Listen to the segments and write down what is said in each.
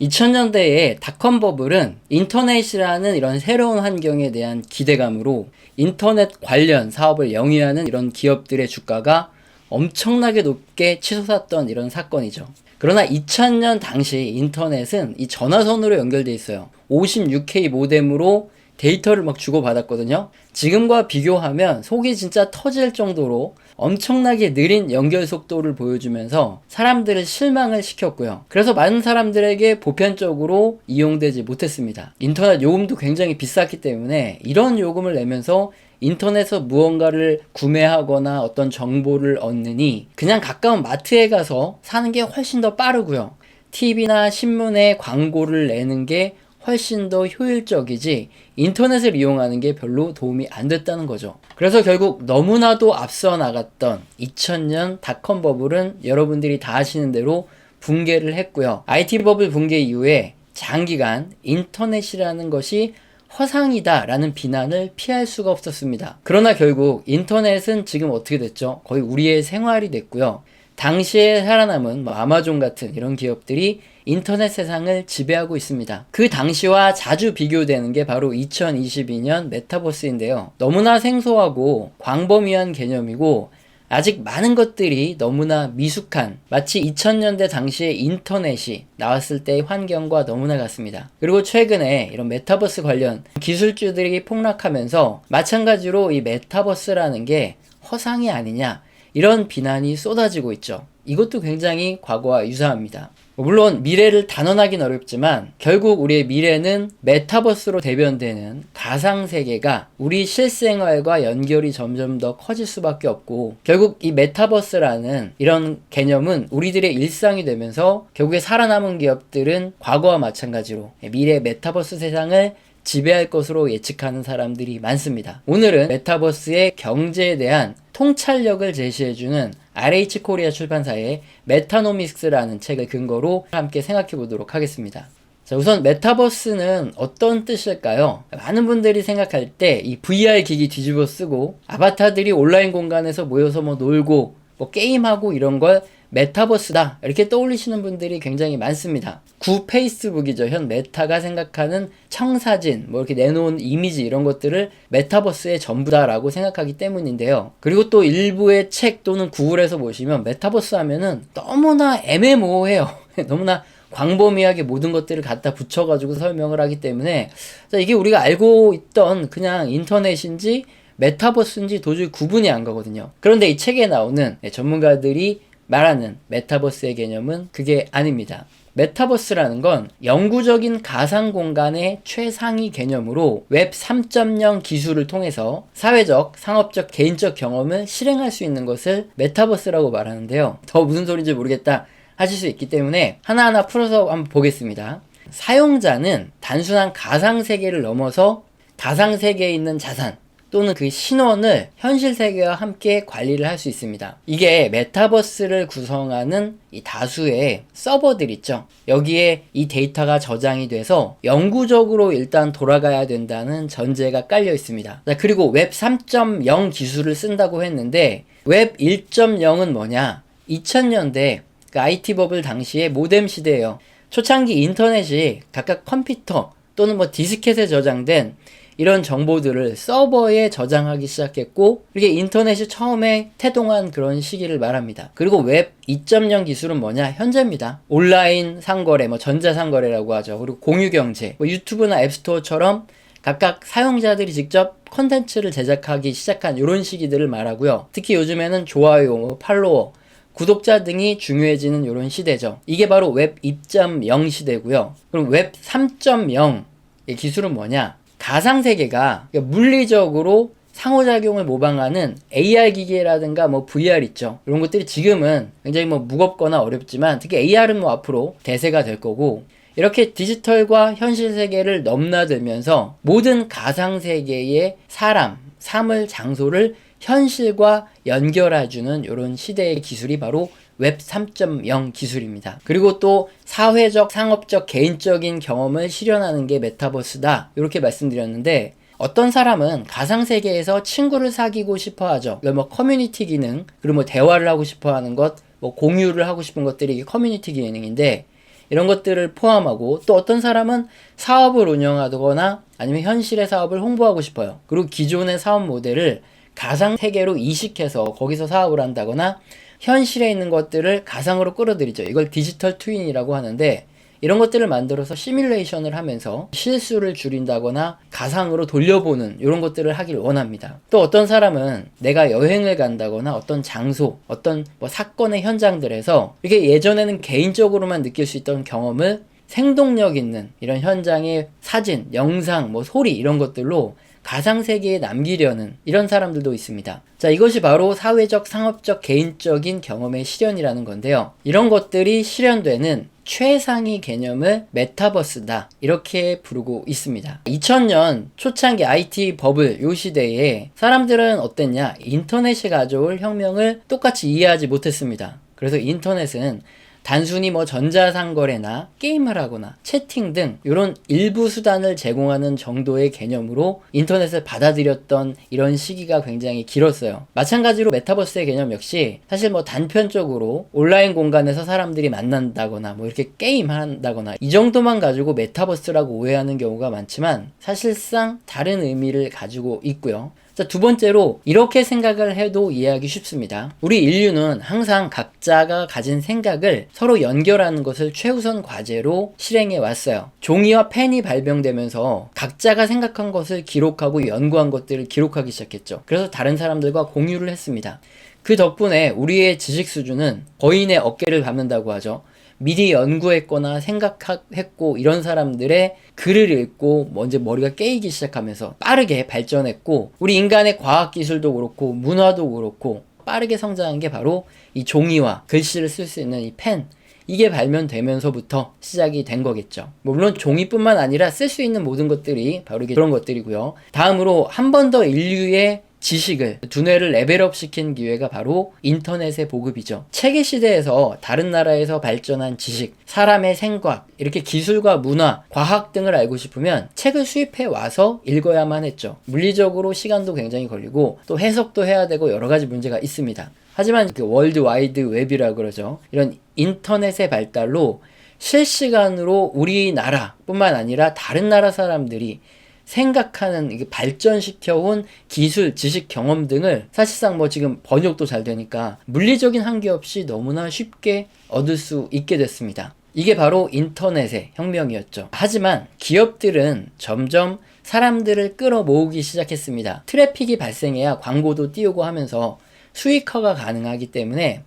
2000년대의 닷컴 버블은 인터넷이라는 이런 새로운 환경에 대한 기대감으로 인터넷 관련 사업을 영위하는 이런 기업들의 주가가 엄청나게 높게 치솟았던 이런 사건이죠. 그러나 2000년 당시 인터넷은 이 전화선으로 연결돼 있어요. 56K 모뎀으로 데이터를 막 주고받았거든요. 지금과 비교하면 속이 진짜 터질 정도로 엄청나게 느린 연결 속도를 보여주면서 사람들을 실망을 시켰고요. 그래서 많은 사람들에게 보편적으로 이용되지 못했습니다. 인터넷 요금도 굉장히 비쌌기 때문에 이런 요금을 내면서 인터넷에서 무언가를 구매하거나 어떤 정보를 얻느니 그냥 가까운 마트에 가서 사는 게 훨씬 더 빠르고요. TV나 신문에 광고를 내는 게 훨씬 더 효율적이지 인터넷을 이용하는 게 별로 도움이 안 됐다는 거죠. 그래서 결국 너무나도 앞서 나갔던 2000년 닷컴 버블은 여러분들이 다 아시는 대로 붕괴를 했고요. IT 버블 붕괴 이후에 장기간 인터넷이라는 것이 허상이다 라는 비난을 피할 수가 없었습니다. 그러나 결국 인터넷은 지금 어떻게 됐죠? 거의 우리의 생활이 됐고요. 당시에 살아남은 뭐 아마존 같은 이런 기업들이 인터넷 세상을 지배하고 있습니다. 그 당시와 자주 비교되는 게 바로 2022년 메타버스인데요. 너무나 생소하고 광범위한 개념이고 아직 많은 것들이 너무나 미숙한 마치 2000년대 당시에 인터넷이 나왔을 때의 환경과 너무나 같습니다. 그리고 최근에 이런 메타버스 관련 기술주들이 폭락하면서 마찬가지로 이 메타버스라는 게 허상이 아니냐 이런 비난이 쏟아지고 있죠. 이것도 굉장히 과거와 유사합니다. 물론 미래를 단언하긴 어렵지만 결국 우리의 미래는 메타버스로 대변되는 가상 세계가 우리 실생활과 연결이 점점 더 커질 수밖에 없고 결국 이 메타버스라는 이런 개념은 우리들의 일상이 되면서 결국에 살아남은 기업들은 과거와 마찬가지로 미래 메타버스 세상을 지배할 것으로 예측하는 사람들이 많습니다. 오늘은 메타버스의 경제에 대한 통찰력을 제시해주는 RH 코리아 출판사의 메타노믹스라는 책을 근거로 함께 생각해 보도록 하겠습니다. 자, 우선 메타버스는 어떤 뜻일까요? 많은 분들이 생각할 때 이 VR 기기 뒤집어 쓰고 아바타들이 온라인 공간에서 모여서 뭐 놀고 뭐 게임하고 이런 걸 메타버스다 이렇게 떠올리시는 분들이 굉장히 많습니다. 구 페이스북이죠. 현 메타가 생각하는 청사진, 뭐 이렇게 내놓은 이미지 이런 것들을 메타버스의 전부다라고 생각하기 때문인데요. 그리고 또 일부의 책 또는 구글에서 보시면 메타버스 하면은 너무나 애매모호해요. 너무나 광범위하게 모든 것들을 갖다 붙여가지고 설명을 하기 때문에 이게 우리가 알고 있던 그냥 인터넷인지 메타버스인지 도저히 구분이 안 가거든요. 그런데 이 책에 나오는 전문가들이 말하는 메타버스의 개념은 그게 아닙니다. 메타버스라는 건 영구적인 가상 공간의 최상위 개념으로 웹 3.0 기술을 통해서 사회적, 상업적, 개인적 경험을 실행할 수 있는 것을 메타버스라고 말하는데요. 더 무슨 소리인지 모르겠다 하실 수 있기 때문에 하나하나 풀어서 한번 보겠습니다. 사용자는 단순한 가상 세계를 넘어서 가상 세계에 있는 자산, 또는 그 신원을 현실 세계와 함께 관리를 할 수 있습니다. 이게 메타버스를 구성하는 이 다수의 서버들 있죠. 여기에 이 데이터가 저장이 돼서 영구적으로 일단 돌아가야 된다는 전제가 깔려 있습니다. 그리고 웹 3.0 기술을 쓴다고 했는데 웹 1.0은 뭐냐? 2000년대 그 IT 버블 당시의 모뎀 시대예요. 초창기 인터넷이 각각 컴퓨터 또는 뭐 디스켓에 저장된 이런 정보들을 서버에 저장하기 시작했고 이게 인터넷이 처음에 태동한 그런 시기를 말합니다. 그리고 웹 2.0 기술은 뭐냐? 현재입니다. 온라인 상거래, 뭐 전자상거래라고 하죠. 그리고 공유경제, 뭐 유튜브나 앱스토어처럼 각각 사용자들이 직접 컨텐츠를 제작하기 시작한 이런 시기들을 말하고요. 특히 요즘에는 좋아요, 뭐 팔로워, 구독자 등이 중요해지는 이런 시대죠. 이게 바로 웹 2.0 시대고요. 그럼 웹 3.0의 기술은 뭐냐? 가상세계가 물리적으로 상호작용을 모방하는 AR 기계라든가 뭐 VR 있죠. 이런 것들이 지금은 굉장히 뭐 무겁거나 어렵지만 특히 AR은 뭐 앞으로 대세가 될 거고 이렇게 디지털과 현실 세계를 넘나들면서 모든 가상 세계의 사람, 사물, 장소를 현실과 연결해주는 이런 시대의 기술이 바로 웹 3.0 기술입니다. 그리고 또 사회적, 상업적, 개인적인 경험을 실현하는 게 메타버스다. 이렇게 말씀드렸는데 어떤 사람은 가상세계에서 친구를 사귀고 싶어 하죠. 뭐 커뮤니티 기능, 그리고 뭐 대화를 하고 싶어 하는 것, 뭐 공유를 하고 싶은 것들이 커뮤니티 기능인데 이런 것들을 포함하고 또 어떤 사람은 사업을 운영하거나 아니면 현실의 사업을 홍보하고 싶어요. 그리고 기존의 사업 모델을 가상 세계로 이식해서 거기서 사업을 한다거나 현실에 있는 것들을 가상으로 끌어들이죠. 이걸 디지털 트윈이라고 하는데 이런 것들을 만들어서 시뮬레이션을 하면서 실수를 줄인다거나 가상으로 돌려보는 이런 것들을 하길 원합니다. 또 어떤 사람은 내가 여행을 간다거나 어떤 장소, 어떤 뭐 사건의 현장들에서 이게 예전에는 개인적으로만 느낄 수 있던 경험을 생동력 있는 이런 현장의 사진, 영상, 뭐 소리 이런 것들로 가상 세계에 남기려는 이런 사람들도 있습니다. 자, 이것이 바로 사회적, 상업적, 개인적인 경험의 실현이라는 건데요. 이런 것들이 실현되는 최상위 개념을 메타버스다. 이렇게 부르고 있습니다. 2000년 초창기 IT 버블 요 시대에 사람들은 어땠냐? 인터넷이 가져올 혁명을 똑같이 이해하지 못했습니다. 그래서 인터넷은 단순히 뭐 전자상거래나 게임을 하거나 채팅 등 이런 일부 수단을 제공하는 정도의 개념으로 인터넷을 받아들였던 이런 시기가 굉장히 길었어요. 마찬가지로 메타버스의 개념 역시 사실 뭐 단편적으로 온라인 공간에서 사람들이 만난다거나 뭐 이렇게 게임 한다거나 이 정도만 가지고 메타버스라고 오해하는 경우가 많지만 사실상 다른 의미를 가지고 있고요. 자, 두 번째로 이렇게 생각을 해도 이해하기 쉽습니다. 우리 인류는 항상 각자가 가진 생각을 서로 연결하는 것을 최우선 과제로 실행해 왔어요. 종이와 펜이 발명되면서 각자가 생각한 것을 기록하고 연구한 것들을 기록하기 시작했죠. 그래서 다른 사람들과 공유를 했습니다. 그 덕분에 우리의 지식 수준은 거인의 어깨를 밟는다고 하죠. 미리 연구했거나 생각했고 이런 사람들의 글을 읽고 먼저 머리가 깨이기 시작하면서 빠르게 발전했고 우리 인간의 과학 기술도 그렇고 문화도 그렇고 빠르게 성장한 게 바로 이 종이와 글씨를 쓸 수 있는 이 펜. 이게 발명되면서부터 시작이 된 거겠죠. 뭐 물론 종이뿐만 아니라 쓸 수 있는 모든 것들이 바로 그런 것들이고요. 다음으로 한 번 더 인류의 지식을 두뇌를 레벨업 시킨 기회가 바로 인터넷의 보급이죠. 체계 시대에서 다른 나라에서 발전한 지식, 사람의 생각, 이렇게 기술과 문화, 과학 등을 알고 싶으면 책을 수입해 와서 읽어야만 했죠. 물리적으로 시간도 굉장히 걸리고 또 해석도 해야 되고 여러 가지 문제가 있습니다. 하지만 그 월드 와이드 웹이라 그러죠. 이런 인터넷의 발달로 실시간으로 우리나라뿐만 아니라 다른 나라 사람들이 생각하는 이게 발전시켜온 기술, 지식, 경험 등을 사실상 뭐 지금 번역도 잘 되니까 물리적인 한계 없이 너무나 쉽게 얻을 수 있게 됐습니다. 이게 바로 인터넷의 혁명이었죠. 하지만 기업들은 점점 사람들을 끌어 모으기 시작했습니다. 트래픽이 발생해야 광고도 띄우고 하면서 수익화가 가능하기 때문에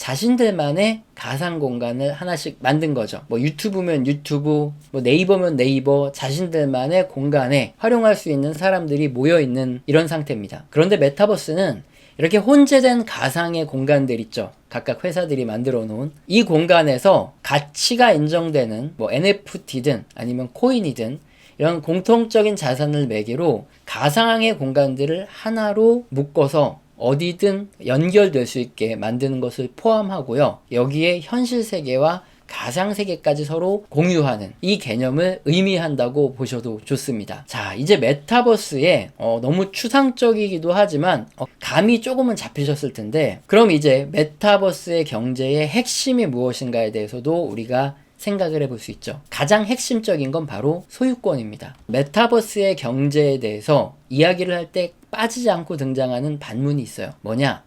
자신들만의 가상 공간을 하나씩 만든 거죠. 뭐 유튜브면 유튜브, 뭐 네이버면 네이버, 자신들만의 공간에 활용할 수 있는 사람들이 모여 있는 이런 상태입니다. 그런데 메타버스는 이렇게 혼재된 가상의 공간들 있죠. 각각 회사들이 만들어 놓은 이 공간에서 가치가 인정되는 뭐 NFT든 아니면 코인이든 이런 공통적인 자산을 매개로 가상의 공간들을 하나로 묶어서 어디든 연결될 수 있게 만드는 것을 포함하고요. 여기에 현실 세계와 가상 세계까지 서로 공유하는 이 개념을 의미한다고 보셔도 좋습니다. 자, 이제 메타버스에 어, 너무 추상적이기도 하지만 어, 감이 조금은 잡히셨을 텐데 그럼 이제 메타버스의 경제의 핵심이 무엇인가에 대해서도 우리가 생각을 해볼 수 있죠. 가장 핵심적인 건 바로 소유권입니다. 메타버스의 경제에 대해서 이야기를 할 때 빠지지 않고 등장하는 반문이 있어요. 뭐냐?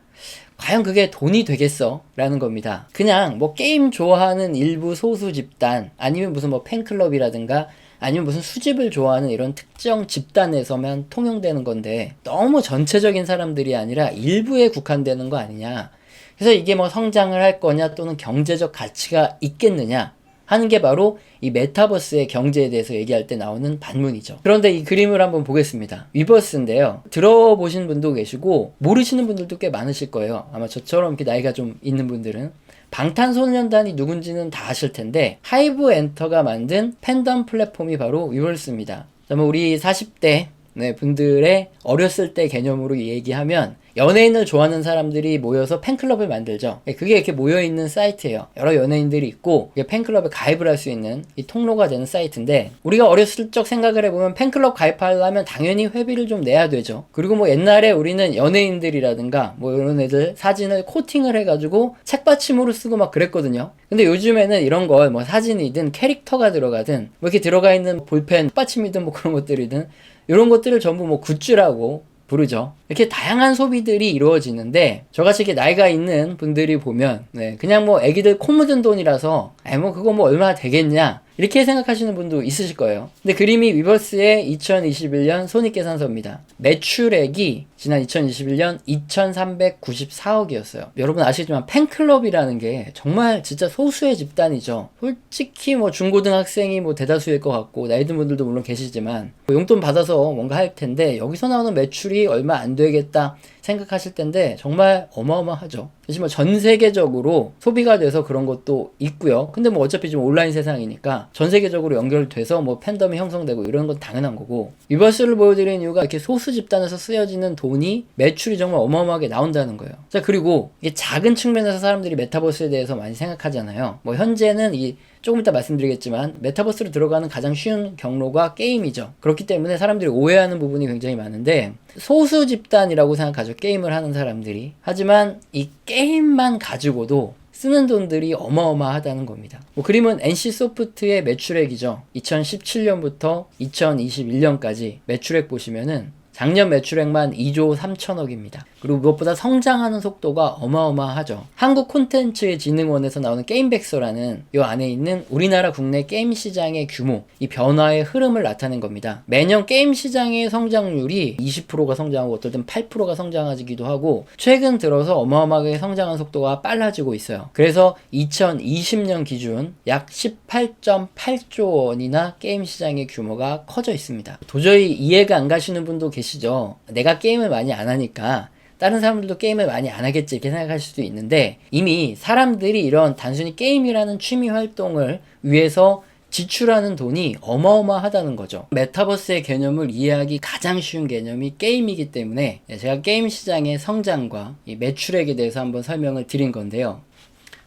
과연 그게 돈이 되겠어? 라는 겁니다. 그냥 뭐 게임 좋아하는 일부 소수 집단, 아니면 무슨 뭐 팬클럽이라든가, 아니면 무슨 수집을 좋아하는 이런 특정 집단에서만 통용되는 건데, 너무 전체적인 사람들이 아니라 일부에 국한되는 거 아니냐. 그래서 이게 뭐 성장을 할 거냐, 또는 경제적 가치가 있겠느냐. 하는 게 바로 이 메타버스의 경제에 대해서 얘기할 때 나오는 반문이죠. 그런데 이 그림을 한번 보겠습니다. 위버스인데요. 들어보신 분도 계시고 모르시는 분들도 꽤 많으실 거예요. 아마 저처럼 이렇게 나이가 좀 있는 분들은 방탄소년단이 누군지는 다 아실 텐데 하이브 엔터가 만든 팬덤 플랫폼이 바로 위버스입니다. 그러면 우리 40대 네, 분들의 어렸을 때 개념으로 얘기하면 연예인을 좋아하는 사람들이 모여서 팬클럽을 만들죠. 예, 그게 이렇게 모여있는 사이트예요. 여러 연예인들이 있고 팬클럽에 가입을 할 수 있는 이 통로가 되는 사이트인데 우리가 어렸을 적 생각을 해보면 팬클럽 가입하려면 당연히 회비를 좀 내야 되죠. 그리고 뭐 옛날에 우리는 연예인들이라든가 뭐 이런 애들 사진을 코팅을 해가지고 책받침으로 쓰고 막 그랬거든요. 근데 요즘에는 이런 걸 뭐 사진이든 캐릭터가 들어가든 뭐 이렇게 들어가 있는 볼펜 받침이든 뭐 그런 것들이든 이런 것들을 전부 뭐 굿즈라고 부르죠. 이렇게 다양한 소비들이 이루어지는데 저같이 이렇게 나이가 있는 분들이 보면 네, 그냥 뭐 애기들 코 묻은 돈이라서 아이 뭐 그거 뭐 얼마나 되겠냐 이렇게 생각하시는 분도 있으실 거예요. 근데 그림이 위버스의 2021년 손익계산서입니다. 매출액이 지난 2021년 2,394억이었어요. 여러분 아시겠지만 팬클럽이라는 게 정말 진짜 소수의 집단이죠. 솔직히 뭐 중고등학생이 뭐 대다수일 것 같고 나이 든 분들도 물론 계시지만 뭐 용돈 받아서 뭔가 할 텐데 여기서 나오는 매출이 얼마 안 되겠다 생각하실 텐데 정말 어마어마하죠. 하지만 전 세계적으로 소비가 돼서 그런 것도 있고요. 근데 뭐 어차피 지금 온라인 세상이니까 전 세계적으로 연결돼서 뭐 팬덤이 형성되고 이런 건 당연한 거고 위버스를 보여드리는 이유가 이렇게 소수 집단에서 쓰여지는 돈이 매출이 정말 어마어마하게 나온다는 거예요. 자 그리고 이게 작은 측면에서 사람들이 메타버스에 대해서 많이 생각하잖아요. 뭐 현재는 이 조금 이따 말씀드리겠지만 메타버스로 들어가는 가장 쉬운 경로가 게임이죠. 그렇기 때문에 사람들이 오해하는 부분이 굉장히 많은데 소수 집단이라고 생각하죠. 게임을 하는 사람들이. 하지만 이 게임만 가지고도 쓰는 돈들이 어마어마하다는 겁니다. 뭐 그림은 NC 소프트의 매출액이죠. 2017년부터 2021년까지 매출액 보시면은 작년 매출액만 2조 3천억입니다. 그리고 무엇보다 성장하는 속도가 어마어마하죠. 한국 콘텐츠 진흥원에서 나오는 게임백서라는 이 안에 있는 우리나라 국내 게임 시장의 규모, 이 변화의 흐름을 나타낸 겁니다. 매년 게임 시장의 성장률이 20%가 성장하고 어떨 땐 8%가 성장하기도 하고 최근 들어서 어마어마하게 성장한 속도가 빨라지고 있어요. 그래서 2020년 기준 약 18.8조 원이나 게임 시장의 규모가 커져 있습니다. 도저히 이해가 안 가시는 분도 계시 죠. 내가 게임을 많이 안 하니까 다른 사람들도 게임을 많이 안 하겠지 이렇게 생각할 수도 있는데 이미 사람들이 이런 단순히 게임이라는 취미 활동을 위해서 지출하는 돈이 어마어마하다는 거죠. 메타버스의 개념을 이해하기 가장 쉬운 개념이 게임이기 때문에 제가 게임 시장의 성장과 매출액에 대해서 한번 설명을 드린 건데요.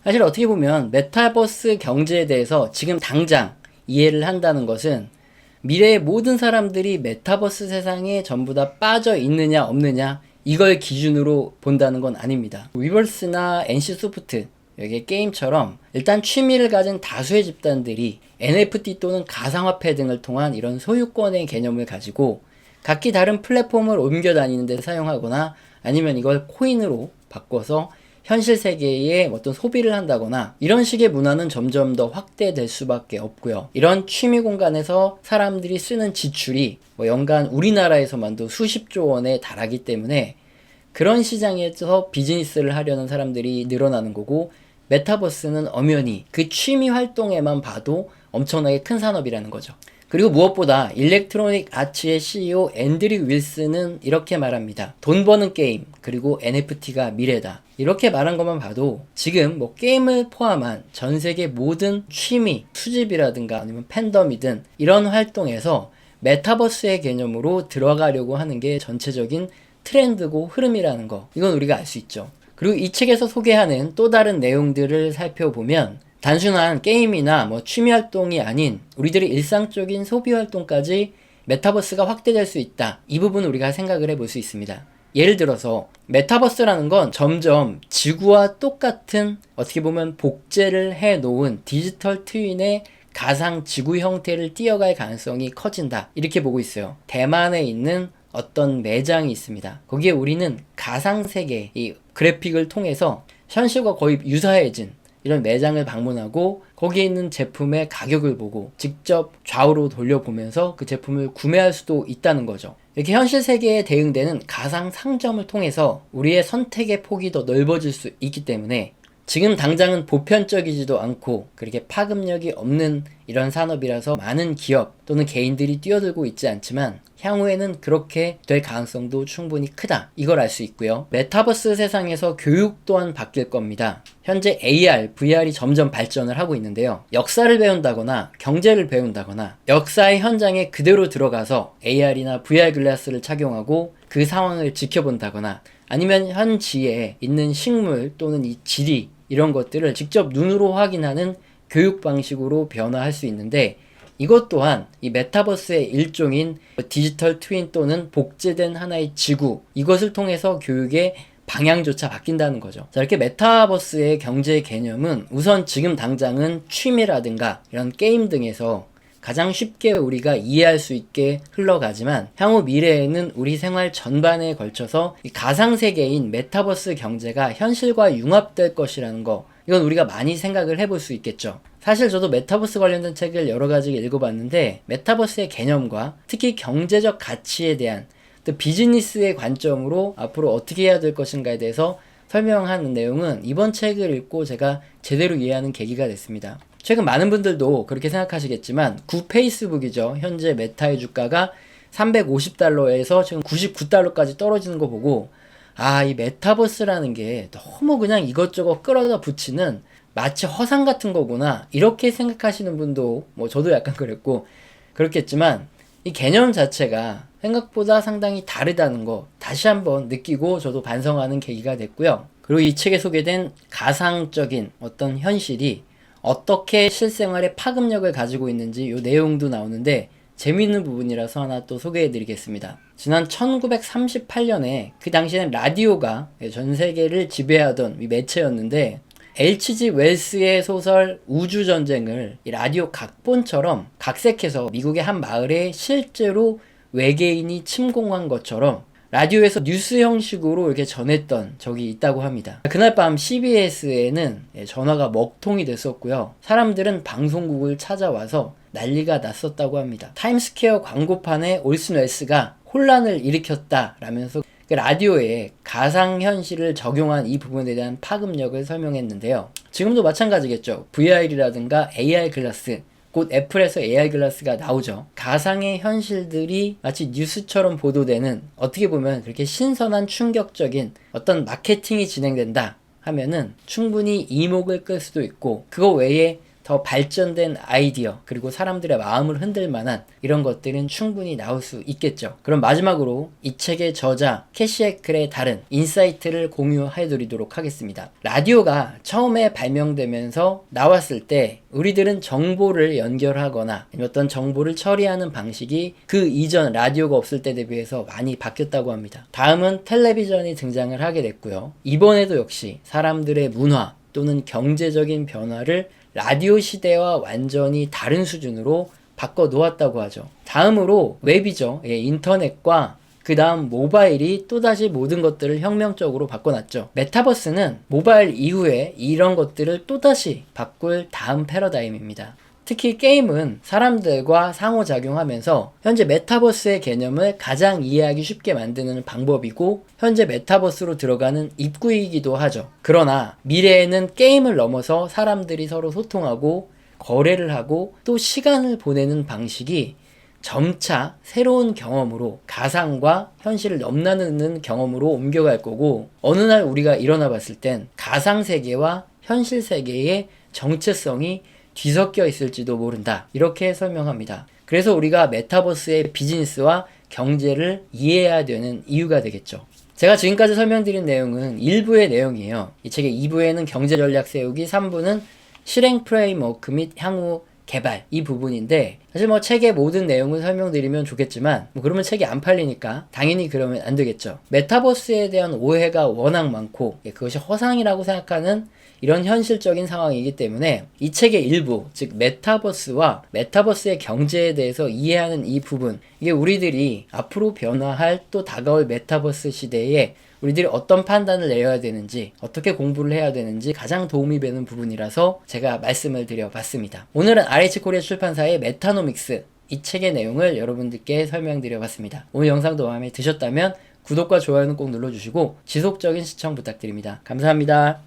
사실 어떻게 보면 메타버스 경제에 대해서 지금 당장 이해를 한다는 것은 미래의 모든 사람들이 메타버스 세상에 전부 다 빠져 있느냐 없느냐 이걸 기준으로 본다는 건 아닙니다. 위버스나 NC 소프트 여기 게임처럼 일단 취미를 가진 다수의 집단들이 NFT 또는 가상화폐 등을 통한 이런 소유권의 개념을 가지고 각기 다른 플랫폼을 옮겨 다니는데 사용하거나 아니면 이걸 코인으로 바꿔서 현실 세계에 어떤 소비를 한다거나 이런 식의 문화는 점점 더 확대될 수밖에 없고요. 이런 취미 공간에서 사람들이 쓰는 지출이 뭐 연간 우리나라에서만도 수십조 원에 달하기 때문에 그런 시장에서 비즈니스를 하려는 사람들이 늘어나는 거고 메타버스는 엄연히 그 취미 활동에만 봐도 엄청나게 큰 산업이라는 거죠. 그리고 무엇보다 일렉트로닉 아츠의 CEO 앤드류 윌슨은 이렇게 말합니다. 돈 버는 게임, 그리고 NFT가 미래다. 이렇게 말한 것만 봐도 지금 뭐 게임을 포함한 전 세계 모든 취미, 수집이라든가 아니면 팬덤이든 이런 활동에서 메타버스의 개념으로 들어가려고 하는 게 전체적인 트렌드고 흐름이라는 거. 이건 우리가 알 수 있죠. 그리고 이 책에서 소개하는 또 다른 내용들을 살펴보면 단순한 게임이나 뭐 취미 활동이 아닌 우리들의 일상적인 소비 활동까지 메타버스가 확대될 수 있다. 이 부분 우리가 생각을 해볼 수 있습니다. 예를 들어서 메타버스라는 건 점점 지구와 똑같은 어떻게 보면 복제를 해 놓은 디지털 트윈의 가상 지구 형태를 띄어갈 가능성이 커진다. 이렇게 보고 있어요. 대만에 있는 어떤 매장이 있습니다. 거기에 우리는 가상 세계 이 그래픽을 통해서 현실과 거의 유사해진 이런 매장을 방문하고 거기에 있는 제품의 가격을 보고 직접 좌우로 돌려보면서 그 제품을 구매할 수도 있다는 거죠. 이렇게 현실 세계에 대응되는 가상 상점을 통해서 우리의 선택의 폭이 더 넓어질 수 있기 때문에 지금 당장은 보편적이지도 않고 그렇게 파급력이 없는 이런 산업이라서 많은 기업 또는 개인들이 뛰어들고 있지 않지만 향후에는 그렇게 될 가능성도 충분히 크다. 이걸 알 수 있고요. 메타버스 세상에서 교육 또한 바뀔 겁니다. 현재 AR, VR이 점점 발전을 하고 있는데요. 역사를 배운다거나 경제를 배운다거나 역사의 현장에 그대로 들어가서 AR이나 VR 글라스를 착용하고 그 상황을 지켜본다거나 아니면 현지에 있는 식물 또는 이 지리 이런 것들을 직접 눈으로 확인하는 교육 방식으로 변화할 수 있는데 이것 또한 이 메타버스의 일종인 디지털 트윈 또는 복제된 하나의 지구 이것을 통해서 교육의 방향조차 바뀐다는 거죠. 자, 이렇게 메타버스의 경제 개념은 우선 지금 당장은 취미라든가 이런 게임 등에서 가장 쉽게 우리가 이해할 수 있게 흘러가지만 향후 미래에는 우리 생활 전반에 걸쳐서 이 가상세계인 메타버스 경제가 현실과 융합될 것이라는 거 이건 우리가 많이 생각을 해볼 수 있겠죠. 사실 저도 메타버스 관련된 책을 여러 가지 읽어봤는데 메타버스의 개념과 특히 경제적 가치에 대한 또 비즈니스의 관점으로 앞으로 어떻게 해야 될 것인가에 대해서 설명하는 내용은 이번 책을 읽고 제가 제대로 이해하는 계기가 됐습니다. 최근 많은 분들도 그렇게 생각하시겠지만 구 페이스북이죠. 현재 메타의 주가가 350달러에서 지금 99달러까지 떨어지는 거 보고 아, 이 메타버스라는 게 너무 그냥 이것저것 끌어다 붙이는 마치 허상 같은 거구나. 이렇게 생각하시는 분도 뭐 저도 약간 그랬고 그렇겠지만 이 개념 자체가 생각보다 상당히 다르다는 거 다시 한번 느끼고 저도 반성하는 계기가 됐고요. 그리고 이 책에 소개된 가상적인 어떤 현실이 어떻게 실생활에 파급력을 가지고 있는지 이 내용도 나오는데 재미있는 부분이라서 하나 또 소개해 드리겠습니다. 지난 1938년에 그 당시에는 라디오가 전 세계를 지배하던 이 매체였는데 H.G. 웰스의 소설 우주전쟁을 이 라디오 각본처럼 각색해서 미국의 한 마을에 실제로 외계인이 침공한 것처럼 라디오에서 뉴스 형식으로 이렇게 전했던 적이 있다고 합니다. 그날 밤 CBS에는 전화가 먹통이 됐었고요. 사람들은 방송국을 찾아와서 난리가 났었다고 합니다. 타임스퀘어 광고판에 올슨 웰스가 혼란을 일으켰다라면서 그 라디오에 가상현실을 적용한 이 부분에 대한 파급력을 설명했는데요. 지금도 마찬가지겠죠. VR이라든가 AR 글라스, 곧 애플에서 AR 글라스가 나오죠. 가상의 현실들이 마치 뉴스처럼 보도되는 어떻게 보면 그렇게 신선한 충격적인 어떤 마케팅이 진행된다 하면은 충분히 이목을 끌 수도 있고 그거 외에 더 발전된 아이디어 그리고 사람들의 마음을 흔들 만한 이런 것들은 충분히 나올 수 있겠죠. 그럼 마지막으로 이 책의 저자 캐시 에클의 다른 인사이트를 공유해 드리도록 하겠습니다. 라디오가 처음에 발명되면서 나왔을 때 우리들은 정보를 연결하거나 어떤 정보를 처리하는 방식이 그 이전 라디오가 없을 때 대비해서 많이 바뀌었다고 합니다. 다음은 텔레비전이 등장을 하게 됐고요. 이번에도 역시 사람들의 문화 또는 경제적인 변화를 라디오 시대와 완전히 다른 수준으로 바꿔 놓았다고 하죠. 다음으로 웹이죠. 예, 인터넷과 그 다음 모바일이 또다시 모든 것들을 혁명적으로 바꿔놨죠. 메타버스는 모바일 이후에 이런 것들을 또다시 바꿀 다음 패러다임입니다. 특히 게임은 사람들과 상호작용하면서 현재 메타버스의 개념을 가장 이해하기 쉽게 만드는 방법이고 현재 메타버스로 들어가는 입구이기도 하죠. 그러나 미래에는 게임을 넘어서 사람들이 서로 소통하고 거래를 하고 또 시간을 보내는 방식이 점차 새로운 경험으로 가상과 현실을 넘나드는 경험으로 옮겨갈 거고 어느 날 우리가 일어나 봤을 땐 가상 세계와 현실 세계의 정체성이 뒤섞여 있을지도 모른다. 이렇게 설명합니다. 그래서 우리가 메타버스의 비즈니스와 경제를 이해해야 되는 이유가 되겠죠. 제가 지금까지 설명드린 내용은 일부의 내용이에요. 이 책의 2부에는 경제 전략 세우기, 3부는 실행 프레임워크 및 향후 개발 이 부분인데 사실 뭐 책의 모든 내용을 설명드리면 좋겠지만 뭐 그러면 책이 안 팔리니까 당연히 그러면 안 되겠죠. 메타버스에 대한 오해가 워낙 많고 예, 그것이 허상이라고 생각하는 이런 현실적인 상황이기 때문에 이 책의 일부, 즉 메타버스와 메타버스의 경제에 대해서 이해하는 이 부분, 이게 우리들이 앞으로 변화할 또 다가올 메타버스 시대에 우리들이 어떤 판단을 내려야 되는지, 어떻게 공부를 해야 되는지 가장 도움이 되는 부분이라서 제가 말씀을 드려봤습니다. 오늘은 RH 코리아 출판사의 메타노믹스 이 책의 내용을 여러분들께 설명드려 봤습니다. 오늘 영상도 마음에 드셨다면 구독과 좋아요는 꼭 눌러주시고 지속적인 시청 부탁드립니다. 감사합니다.